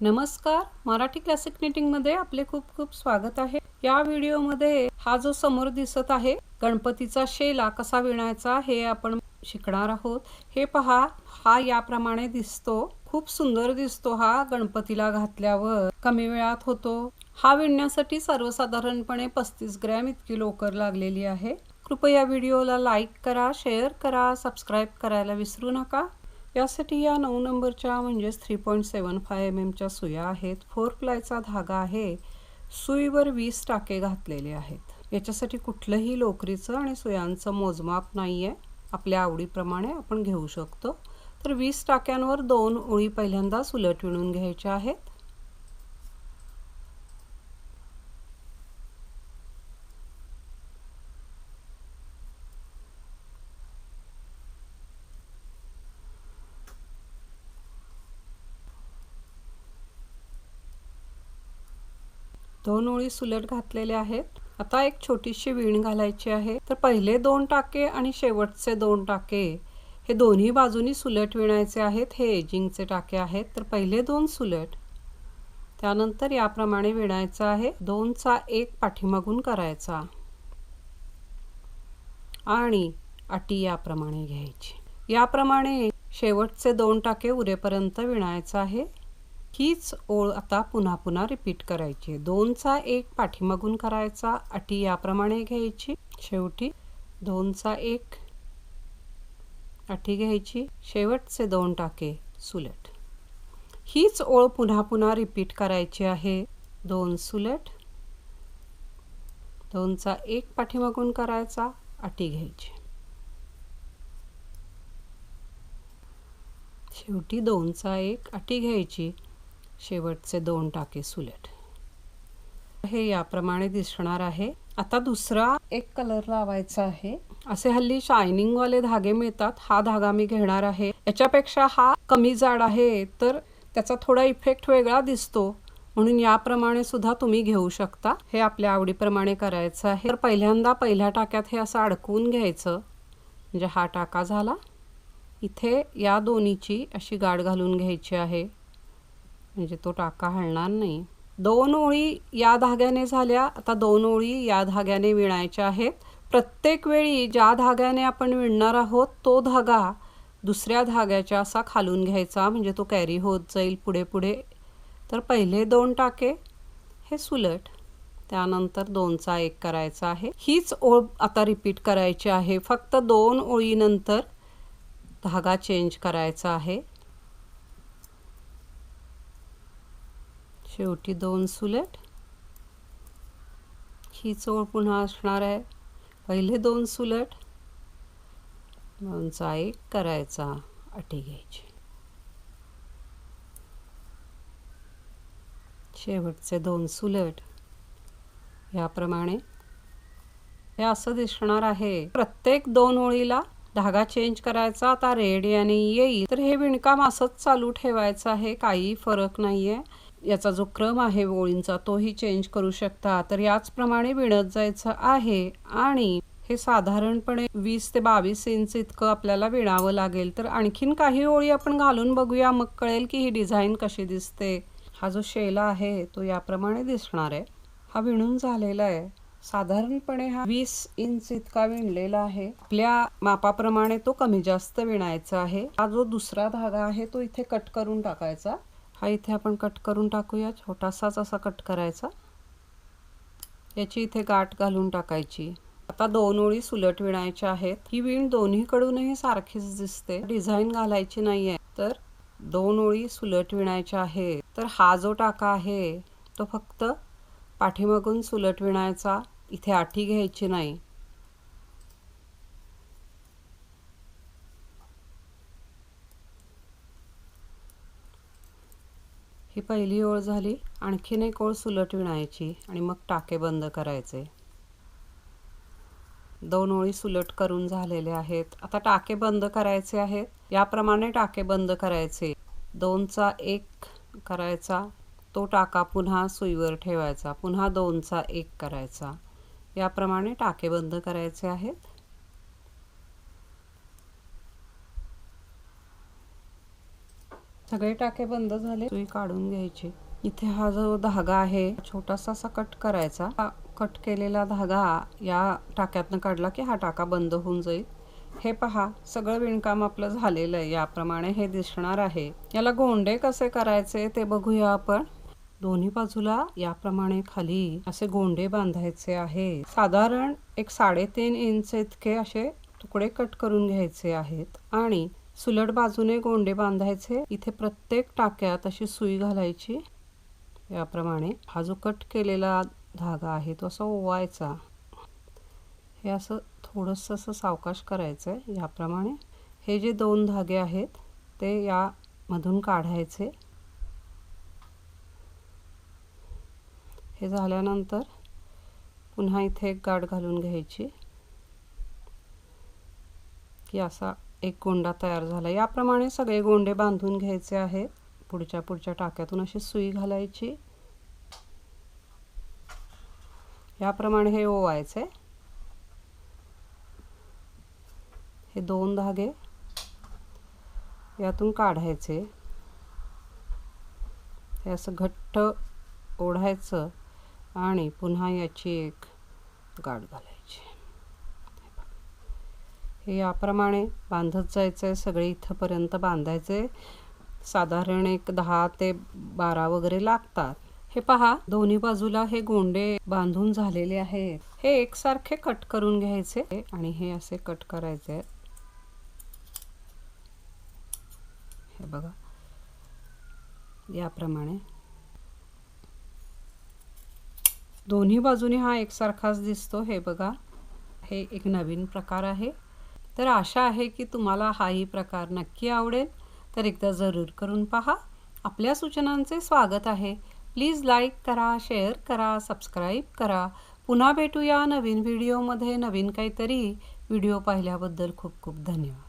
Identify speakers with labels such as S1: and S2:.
S1: नमस्कार. मराठी क्लासिकमध्ये आपले खूप खूप स्वागत आहे. या व्हिडिओमध्ये हा जो समोर दिसत आहे गणपतीचा शेला कसा विणायचा हे आपण शिकणार आहोत. हे पहा हा याप्रमाणे दिसतो. खूप सुंदर दिसतो हा गणपतीला घातल्यावर. कमी वेळात होतो. हा विणण्यासाठी सर्वसाधारणपणे पस्तीस ग्रॅम इतकी लोकर लागलेली आहे. कृपया व्हिडिओला लाईक करा शेअर करा सबस्क्राईब करायला विसरू नका. यासाठी या नऊ नंबरच्या म्हणजेच three point seven five M एमच्या सुया आहेत. फोर प्लायचा धागा आहे. सुईवर वीस टाके घातलेले आहेत. याच्यासाठी कुठलंही लोकरीचं आणि सुयांचं मोजमाप नाही आहे आपल्या आवडीप्रमाणे आपण घेऊ शकतो. तर वीस टाक्यांवर दोन ओळी पहिल्यांदा सुलट विणून घ्यायच्या आहेत. दोन ओळी सुलट घातलेल्या आहेत. आता एक छोटीशी विण घालायची आहे. तर पहिले दोन टाके आणि शेवटचे दोन टाके. हे दोन्ही बाजूनी सुलट विणायचे आहेत. हे एजिंगचे टाके आहेत. तर पहिले दोन सुलट. त्यानंतर याप्रमाणे विणायचं आहे. दोनचा एक पाठीमागून करायचा. आणि अटी याप्रमाणे घ्यायची. याप्रमाणे शेवटचे दोन टाके उरेपर्यंत विणायचं आहे. हीच ओळ आता पुन्हा पुन्हा रिपीट करायची. दोनचा एक पाठीमागून करायचा अटी याप्रमाणे घ्यायची. शेवटी दोनचा एक अटी घ्यायची. शेवटचे दोन टाके सुलट. हीच ओळ पुन्हा पुन्हा रिपीट करायची आहे. दोन सुलट. दोनचा एक पाठीमागून करायचा अटी घ्यायची. शेवटी दोनचा एक अटी घ्यायची. शेवटचे दोन टाके सुलट. हे याप्रमाणे दिसणार आहे. आता दुसरा एक कलर लावायचा आहे. असे हल्ली शायनिंग वाले धागे मिळतात. हा धागा मी घेणार आहे. याच्यापेक्षा हा कमी जाड आहे तर त्याचा थोडा इफेक्ट वेगळा दिसतो. म्हणून याप्रमाणे सुद्धा तुम्ही घेऊ शकता. हे आपल्या आवडीप्रमाणे करायचं आहे. तर पहिल्यांदा पहिल्या टाक्यात हे असं अडकवून घ्यायचं. म्हणजे हा टाका झाला. इथे या दोन्हीची अशी गाठ घालून घ्यायची आहे. म्हणजे तो टाका हलणार नाही. दोन ओळी या धाग्याने झाल्या. आता दोन ओळी या धाग्याने विणायच्या आहेत. प्रत्येक वेळी ज्या धाग्याने आपण विणणार आहोत तो धागा दुसऱ्या धाग्याच्या असा खालून घ्यायचा. म्हणजे तो कॅरी होत जाईल पुढे पुढे. तर पहिले दोन टाके. हे सुलट. त्यानंतर दोनचा एक करायचा आहे. हीच ओळ आता रिपीट करायची आहे. फक्त दोन ओळीनंतर धागा चेंज करायचा आहे. शेवटी दोन सुलट. ही चोळ पुन्हा असणार आहे. पहिले दोन सुलट. दोनचा एक करायचा अटी घ्यायची. शेवटचे दोन सुलट. याप्रमाणे. हे असं दिसणार आहे. प्रत्येक दोन ओळीला धागा चेंज करायचा आता रेड याने येईल. तर हे विणकाम असंच चालू ठेवायचं आहे. काही फरक नाहीये. याचा जो क्रम आहे ओळींचा तोही चेंज करू शकता. तर याचप्रमाणे विणत जायचं आहे आणि हे साधारणपणे वीस ते बावीस इंच इतकं आपल्याला विणावं लागेल. तर आणखीन काही ओळी आपण घालून बघूया मग कळेल की ही डिझाईन कशी दिसते. हा जो शेला आहे तो याप्रमाणे दिसणार आहे. हा विणून झालेला आहे. साधारणपणे हा वीस इंच इतका विणलेला आहे. आपल्या मापाप्रमाणे तो कमी जास्त विणायचा आहे. हा जो दुसरा धागा आहे तो इथे कट करून टाकायचा. हा इथे आपण कट करून टाकूया छोटासाच असा कट करायचा. याची इथे गाठ घालून टाकायची. आता दोन ओळी सुलट विणायच्या आहेत. ही विण दोन्हीकडूनही सारखीच दिसते. डिझाईन घालायची नाहीये. तर दोन ओळी सुलट विणायच्या आहेत. तर हा जो टाका आहे तो फक्त पाठीमागून सुलट विणायचा. इथे आठी घ्यायची नाही. ही पहिली ओळ झाली. आणखीन एक ओळ सुलट विणायची आणि मग टाके बंद करायचे. दोन ओळी सुलट करून झालेले आहेत. आता टाके बंद करायचे आहेत. याप्रमाणे टाके बंद करायचे. दोनचा एक करायचा. तो टाका पुन्हा सुईवर ठेवायचा. पुन्हा दोनचा एक करायचा. याप्रमाणे टाके बंद करायचे आहेत. सगळे टाके बंद झाले. सुई काढून घ्यायची. इथे हा जो धागा आहे छोटासा असा कट करायचा. हा कट केलेला धागा या टाक्यातनं काढला की हा टाका बंद होऊन जाईल. हे पहा सगळं विणकाम आपलं झालेलं आहे. याप्रमाणे हे दिसणार आहे. याला गोंडे कसे करायचे ते बघूया आपण. दोन्ही बाजूला याप्रमाणे खाली असे गोंडे बांधायचे आहे. साधारण एक साडेतीन इंच इतके असे तुकडे कट करून घ्यायचे आहेत. आणि सुलट बाजूने गोंडे बांधायचे. इथे प्रत्येक टाक्यात अशी सुई घालायची. याप्रमाणे हा जो कट केलेला धागा आहे तो असा ओवायचा. हे असं थोडंसं असं सावकाश करायचं आहे याप्रमाणे हे जे दोन धागे आहेत ते यामधून काढायचे. हे झाल्यानंतर पुन्हा इथे एक गाठ घालून घ्यायची. की असा एक गोंडा तयार झाला. याप्रमाणे सगळे गोंडे बांधून घ्यायचे आहेत. पुढच्या पुढच्या टाक्यातून अशी सुई घालायची. याप्रमाणे हे ओवायचे. हे दोन धागे यातून काढायचे. हे असं घट्ट ओढायचं आणि पुन्हा याची एक गाठ घालायची. हे याप्रमाणे बांधत जायचं आहे सगळे इथंपर्यंत बांधायचे साधारण एक दहा ते बारा वगैरे लागतात. हे पहा दोन्ही बाजूला हे गोंडे बांधून झालेले आहेत. हे एकसारखे कट करून घ्यायचे आणि हे असे कट करायचे आहेत. हे बघा. याप्रमाणे. दोन्ही बाजूने हा एकसारखाच दिसतो. हे बघा. हे एक नवीन प्रकार आहे. तर आशा आहे की तुम्हाला हाही प्रकार नक्की आवडेल. तर एकदा जरूर करून पहा. आपल्या सूचनांचे स्वागत आहे. प्लीज लाईक करा शेअर करा सबस्क्राईब करा. पुन्हा भेटूया नवीन व्हिडिओमध्ये. नवीन काहीतरी व्हिडिओ पाहिल्याबद्दल खूप खूप धन्यवाद.